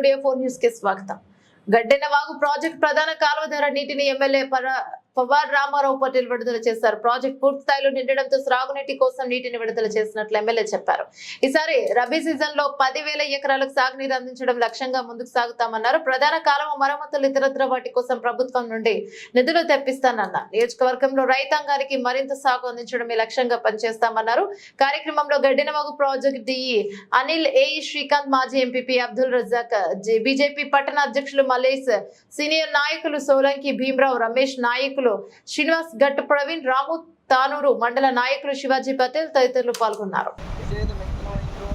Studio four న్యూస్కి స్వాగతం Gaddenavagu project ప్రధాన కాలువ ధర నీటిని ఎమ్మెల్యే పర- పవార్ రామారావు పటేల్ విడుదల చేశారు. ప్రాజెక్ట్ పూర్తి స్థాయిలో నిండడంతో సాగునీటి కోసం నీటిని విడుదల చేసినట్లు ఎమ్మెల్యే చెప్పారు. ఈసారి రబీ సీజన్లో పదివేల ఎకరాలకు సాగునీరు అందించడం లక్ష్యంగా ముందుకు సాగుతామన్నారు. ప్రధాన కాలం మరమ్మతులు ఇతరత్ర వాటి కోసం ప్రభుత్వం నుండి నిధులు తెప్పిస్తానన్నారు. నియోజకవర్గంలో రైతాంగానికి మరింత సాగు అందించడమే లక్ష్యంగా పనిచేస్తామన్నారు. కార్యక్రమంలో Gaddinavagu project DE Anil A Srikanth మాజీ ఎంపీపీ అబ్దుల్ రజాక్ బీజేపీ పట్టణ అధ్యక్షులు మలేస్ సీనియర్ నాయకులు సోలంకి భీమరావు రమేష్ నాయకులు శ్రీనివాస్ గట్ ప్రవీణ్ రాము తానూరు మండల నాయకులు శివాజీ పటేల్ తదితరులు పాల్గొన్నారు. నిషేధమిత్రో ఇంద్రో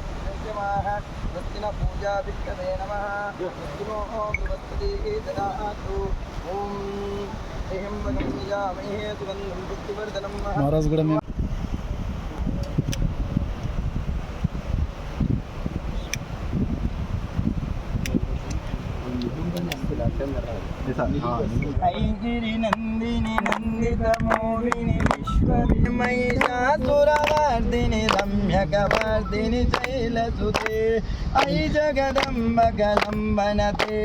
ఐగిరి నందిని నందిత మోహిని విశ్వరి మహిషాసురవర్ధిని రమ్యకవర్ధిని శైలసుతే ఐ జగదంబ కలంబనతే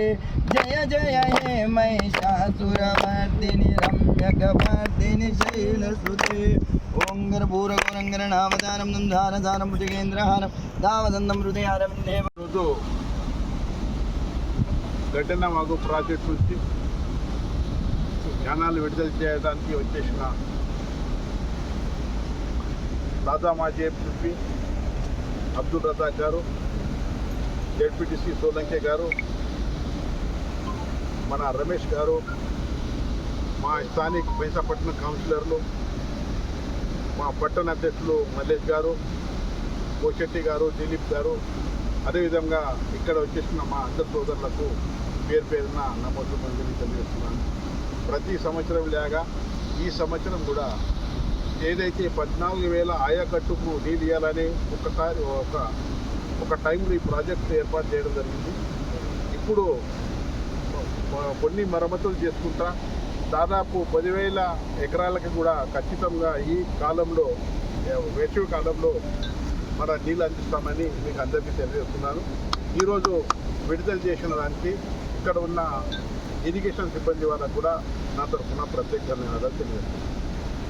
జయ జయ హే మహిషాసురవర్ధిని రమ్యకవర్ధిని శైలసుతే ఓం గర్భూరగోరంగర నామదానం నందారదానం భుజగేంద్రహారం దావదందం హృదయారం దేవ గడ్డన వాగు ప్రాజెక్ట్ నుంచి జ్ఞానాలు విడుదల చేయడానికి వచ్చేసిన దాదా మాజీ ఎంపీ అబ్దుల్ రజాక్ గారు జెడ్పీటీసీ సోలంకే గారు మన రమేష్ గారు మా స్థానిక పైసాపట్నం కౌన్సిలర్లు మా పట్టణ అధ్యక్షులు మల్లేష్ గారు కోశెట్టి గారు దిలీప్ గారు అదేవిధంగా ఇక్కడ వచ్చేసిన మా అందరి సోదరులకు పేరు పేరున నమోదు మందిని తెలియజేస్తున్నాను. ప్రతి సంవత్సరం లాగా ఈ సంవత్సరం కూడా ఏదైతే పద్నాలుగు వేల ఆయాకట్టుకు నీళ్ళు ఇవ్వాలని ఒకసారి ఒక ఒక టైంలో ఈ ప్రాజెక్ట్ ఏర్పాటు చేయడం జరిగింది. ఇప్పుడు కొన్ని మరమ్మతులు చేసుకుంటా దాదాపు పదివేల ఎకరాలకు కూడా ఖచ్చితంగా ఈ కాలంలో వేసవి కాలంలో మన నీళ్ళు అందిస్తామని మీకు అందరికీ తెలియజేస్తున్నాను. ఈరోజు విడుదల చేసిన దానికి ఇక్కడ ఉన్న ఇరిగేషన్ సిబ్బంది వాళ్ళకు కూడా నా తరఫున ప్రత్యేక ధన్యవాదాలు తెలియజేస్తున్నాను.